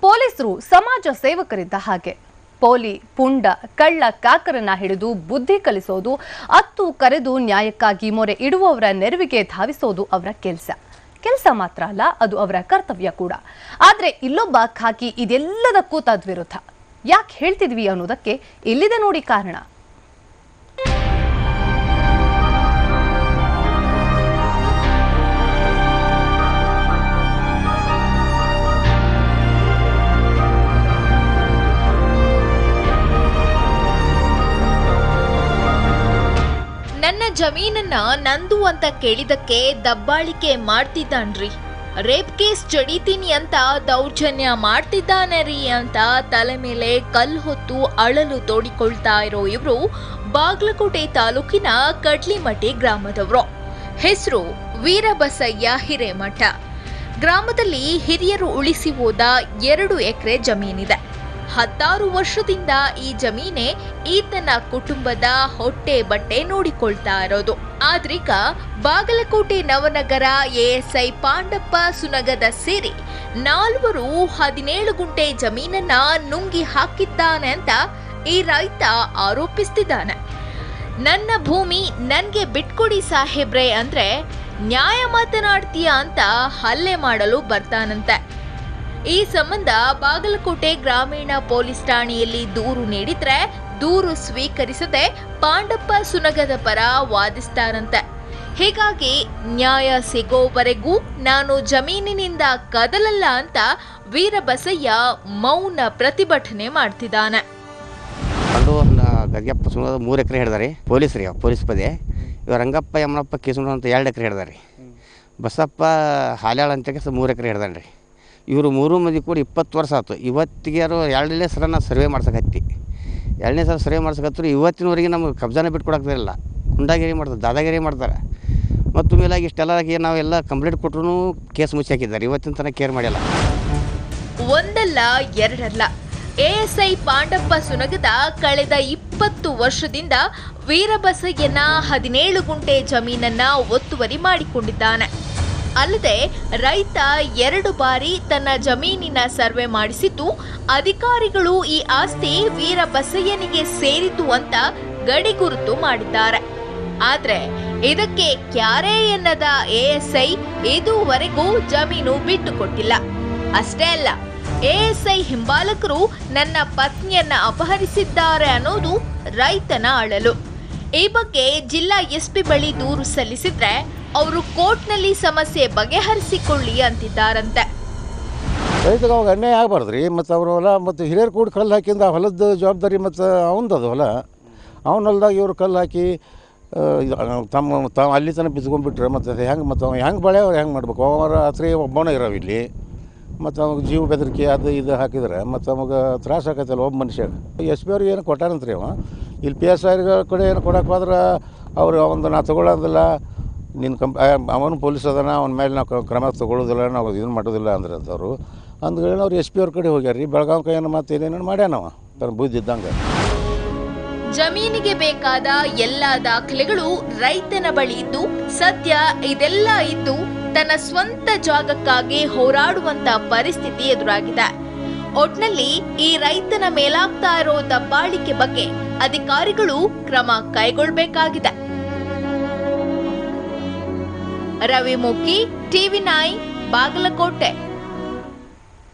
ಪೊಲೀಸರು ಸಮಾಜ ಸೇವಕರಿದ್ದ ಹಾಗೆ. ಪೋಲಿ, ಪುಂಡ, ಕಳ್ಳ, ಕಾಕರನ್ನ ಹಿಡಿದು ಬುದ್ಧಿ ಕಲಿಸೋದು, ಅತ್ತು ಕರೆದು ನ್ಯಾಯಕ್ಕಾಗಿ ಮೊರೆ ಇಡುವವರ ನೆರವಿಗೆ ಧಾವಿಸೋದು ಅವರ ಕೆಲಸ. ಕೆಲಸ ಮಾತ್ರ ಅಲ್ಲ, ಅದು ಅವರ ಕರ್ತವ್ಯ ಕೂಡ. ಆದ್ರೆ ಇಲ್ಲೊಬ್ಬ ಖಾಕಿ ಇದೆಲ್ಲದಕ್ಕೂ ತದ್ವಿರುದ್ಧ. ಯಾಕೆ ಹೇಳ್ತಿದ್ವಿ ಅನ್ನೋದಕ್ಕೆ ಇಲ್ಲಿದೆ ನೋಡಿ ಕಾರಣ. ನನ್ನ ಜಮೀನನ್ನ ನಂದು ಅಂತ ಕೇಳಿದಕ್ಕೆ ದಬ್ಬಾಳಿಕೆ ಮಾಡ್ತಿದ್ದಾನ್ರಿ. ರೇಪ್ ಕೇಸ್ ಜಡಿತೀನಿ ಅಂತ ದೌರ್ಜನ್ಯ ಮಾಡ್ತಿದ್ದಾನೆ ರೀ ಅಂತ ತಲೆ ಮೇಲೆ ಕಲ್ಲು ಹೊತ್ತು ಅಳಲು ತೋಡಿಕೊಳ್ತಾ ಇರೋ ಇವರು ಬಾಗಲಕೋಟೆ ತಾಲೂಕಿನ ಕಡ್ಲಿಮಠಿ ಗ್ರಾಮದವರು. ಹೆಸರು ವೀರಬಸಯ್ಯ ಹಿರೇಮಠ. ಗ್ರಾಮದಲ್ಲಿ ಹಿರಿಯರು ಉಳಿಸಿ ಹೋದ ಎರಡು ಎಕರೆ ಜಮೀನಿದೆ. ಹತ್ತಾರು ವರ್ಷದಿಂದ ಈ ಜಮೀನೆ ಈತನ ಕುಟುಂಬದ ಹೊಟ್ಟೆ ಬಟ್ಟೆ ನೋಡಿಕೊಳ್ತಾ ಇರೋದು. ಆದ್ರೀಗ ಬಾಗಲಕೋಟೆ ನವನಗರ, ಎಎಸ್ಐ ಪಾಂಡಪ್ಪ ಸುನಗದ ಸೇರಿ ನಾಲ್ವರು ಹದಿನೇಳು ಗುಂಟೆ ಜಮೀನನ್ನ ನುಂಗಿ ಹಾಕಿದ್ದಾನೆ ಅಂತ ಈ ರೈತ ಆರೋಪಿಸ್ತಿದ್ದಾನೆ. ನನ್ನ ಭೂಮಿ ನನಗೆ ಬಿಟ್ಕೊಡಿ ಸಾಹೇಬ್ರೆ ಅಂದ್ರೆ ನ್ಯಾಯ ಮಾತನಾಡ್ತೀಯ ಅಂತ ಹಲ್ಲೆ ಮಾಡಲು ಬರ್ತಾನಂತೆ. ಈ ಸಂಬಂಧ ಬಾಗಲಕೋಟೆ ಗ್ರಾಮೀಣ ಪೊಲೀಸ್ ಠಾಣೆಯಲ್ಲಿ ದೂರು ನೀಡಿದ್ರೆ ದೂರು ಸ್ವೀಕರಿಸದೆ ಪಾಂಡಪ್ಪ ಸುನಗದ ಪರ ವಾದಿಸ್ತಾರಂತೆ. ಹೀಗಾಗಿ ನ್ಯಾಯ ಸಿಗೋವರೆಗೂ ನಾನು ಜಮೀನಿನಿಂದ ಕದಲಲ್ಲ ಅಂತ ವೀರಬಸಯ್ಯ ಮೌನ ಪ್ರತಿಭಟನೆ ಮಾಡ್ತಿದ್ದಾನೆ. ಅದು ಗದ್ಯಪ್ಪ ಸುಮಾರು ಮೂರು ಎಕರೆ ಹಿಡ್ದಾರಿ ಪೊಲೀಸ್ ರೀ ಪೊಲೀಸ್ ಪದೇ. ಇವಾಗ ರಂಗಪ್ಪ ಯಮನಪ್ಪ ಕಿಸುಂಡು ಅಂತ ಎರಡು ಎಕರೆ ಹಿಡ್ದಾರಿ ಬಸಪ್ಪ ಹಾಲ್ಯಾಳ ಅಂತ ಮೂರು ಎಕರೆ ರೀ. ಇವರು ಮೂರು ಮಂದಿ ಕೂಡ ಇಪ್ಪತ್ತು ವರ್ಷ ಆಯ್ತು. ಇವತ್ತಿಗೆ ಯಾರು ಎರಡನೇ ಸಲ ನಾವು ಸರ್ವೆ ಮಾಡ್ಸಕತ್ತಿ. ಎರಡನೇ ಸಲ ಸರ್ವೆ ಮಾಡ್ಸಕತ್ತರು ಇವತ್ತಿನವರೆಗೆ ನಮ್ಗೆ ಕಬ್ಜಾನ ಬಿಟ್ಕೊಡಕ್ತಿರಲಿಲ್ಲ ಗುಂಡಾಗಿರಿ ಮಾಡ್ತಾರೆ, ದಾದಾಗಿರಿ ಮಾಡ್ತಾರೆ. ಮತ್ತು ಮೇಲಾಗಿ ಇಷ್ಟೆಲ್ಲ ನಾವೆಲ್ಲ ಕಂಪ್ಲೇಂಟ್ ಕೊಟ್ಟರು ಕೇಸ್ ಮುಚ್ಚಿ ಹಾಕಿದ್ದಾರೆ. ಇವತ್ತಿನ ತನಕ ಕೇರ್ ಮಾಡಿಲ್ಲ. ಒಂದಲ್ಲ, ಎರಡಲ್ಲ. ಎಎಸ್ಐ ಪಾಂಡಪ್ಪ ಸುನಗದ ಕಳೆದ ಇಪ್ಪತ್ತು ವರ್ಷದಿಂದ ವೀರಬಸಯ್ಯನ ಹದಿನೇಳು ಗುಂಟೆ ಜಮೀನನ್ನ ಒತ್ತುವರಿ ಮಾಡಿಕೊಂಡಿದ್ದಾನೆ. ಅಲ್ಲದೆ ರೈತ ಎರಡು ಬಾರಿ ತನ್ನ ಜಮೀನಿನ ಸರ್ವೆ ಮಾಡಿಸಿದ್ದು, ಅಧಿಕಾರಿಗಳು ಈ ಆಸ್ತಿ ವೀರಬಸಯ್ಯನಿಗೆ ಸೇರಿತು ಅಂತ ಗಡಿಗುರುತು ಮಾಡಿದ್ದಾರೆ. ಆದ್ರೆ ಇದಕ್ಕೆ ಕ್ಯಾರೆ ಎನ್ನದ ಎಎಸ್ಐ ಇದುವರೆಗೂ ಜಮೀನು ಬಿಟ್ಟುಕೊಟ್ಟಿಲ್ಲ. ಅಷ್ಟೇ ಅಲ್ಲ, ಎಎಸ್ಐ ಹಿಂಬಾಲಕರು ನನ್ನ ಪತ್ನಿಯನ್ನ ಅಪಹರಿಸಿದ್ದಾರೆ ಅನ್ನೋದು ರೈತನ ಅಳಲು. ಈ ಬಗ್ಗೆ ಜಿಲ್ಲಾ ಎಸ್ಪಿ ಬಳಿ ದೂರು ಸಲ್ಲಿಸಿದ್ರೆ ಅವರು ಕೋರ್ಟ್ನಲ್ಲಿ ಸಮಸ್ಯೆ ಬಗೆಹರಿಸಿಕೊಳ್ಳಿ ಅಂತಿದ್ದಾರಂತೆ. ರೈತಗೆ ಅವಾಗ ಅನ್ಯಾಯ ಆಗಬಾರ್ದು ರೀ ಮತ್ತು ಅವ್ರ ಹೊಲ, ಮತ್ತು ಹಿರಿಯರು ಕೂಡ ಕಲ್ಲು ಹಾಕಿಂದ ಆ ಹೊಲದ ಜವಾಬ್ದಾರಿ ಮತ್ತು ಅವಂದದು ಹೊಲ. ಅವನ ಹೊಲ್ದಾಗ ಇವರು ಕಲ್ಲು ಹಾಕಿ ತಮ್ಮ, ತಾವು ಅಲ್ಲಿ ತನಕ ಬಿದ್ಕೊಂಡ್ಬಿಟ್ರೆ ಮತ್ತು ಅದು ಹೆಂಗೆ, ಮತ್ತು ಅವ್ನು ಹೆಂಗೆ ಬಳೆ ಅವ್ರು ಹೆಂಗೆ ಮಾಡ್ಬೇಕು? ಅವರ ಹತ್ರ ಒಬ್ಬನೇ ಇರೋವು ಇಲ್ಲಿ. ಮತ್ತು ಅವಾಗ ಜೀವ ಬೆದರಿಕೆ ಅದು ಇದು ಹಾಕಿದ್ರೆ ಮತ್ತು ಅವಾಗ ತ್ರಾಸ ಆಕೈತಲ್ಲ ಒಬ್ಬ ಮನುಷ್ಯ. ಎಸ್ ಪಿ ಅವ್ರಿಗೆ ಏನು ಕೊಟ್ಟಾರಂತ್ರಿ ಅವ. ಇಲ್ಲಿ ಪಿ ಎಸ್ ಐ ಕಡೆ ಏನು ಕೊಡಕ್ಕೆ ಹೋದ್ರೆ ಅವ್ರು ಅವಂದು ನಾ ತೊಗೊಳ್ಳೋದಿಲ್ಲ ನಿನ್ನ ಕಂಪ್ ಅವನು ಪೊಲೀಸ್ ಅದಾನ, ಅವನ ಮೇಲೆ ನಾವು ಕ್ರಮ ತೊಗೊಳ್ಳೋದಿಲ್ಲ ನಾವು ಇದನ್ನು ಮಾಡೋದಿಲ್ಲ ಅಂದ್ರೆ ಅಂತವ್ರು. ಅಂದ್ಗಳನ್ನ ಅವ್ರು ಎಸ್ ಪಿ ಅವ್ರ ಕಡೆ ಹೋಗ್ಯಾರ ರೀ ಬೆಳಗಾವಿ ಕೈಯನ್ನು ಮತ್ತೆ ಏನೇನು ಮಾಡ್ಯಾನವ ತನ್ನ ಬುದ್ಧಿದ್ದಂಗೆ ಜಮೀನಿಗೆ ಬೇಕಾದ ಎಲ್ಲ ದಾಖಲೆಗಳು ರೈತನ ಬಳಿ ಇದ್ದು, ಸದ್ಯ ಇದೆಲ್ಲ ಇದ್ದು, ತನ್ನ ಸ್ವಂತ ಜಾಗಕ್ಕಾಗಿ ಹೋರಾಡುವಂತ ಪರಿಸ್ಥಿತಿ ಎದುರಾಗಿದೆ. ಒಟ್ನಲ್ಲಿ ಈ ರೈತನ ಮೇಲಾಗ್ತಾ ಇರೋ ದಬ್ಬಾಳಿಕೆ ಬಗ್ಗೆ ಅಧಿಕಾರಿಗಳು ಕ್ರಮ ಕೈಗೊಳ್ಳಬೇಕಾಗಿದೆ ರವಿ ಮುಕ್ಕಿ ಟಿವಿ ನೈನ್ ಬಾಗಲಕೋಟೆ.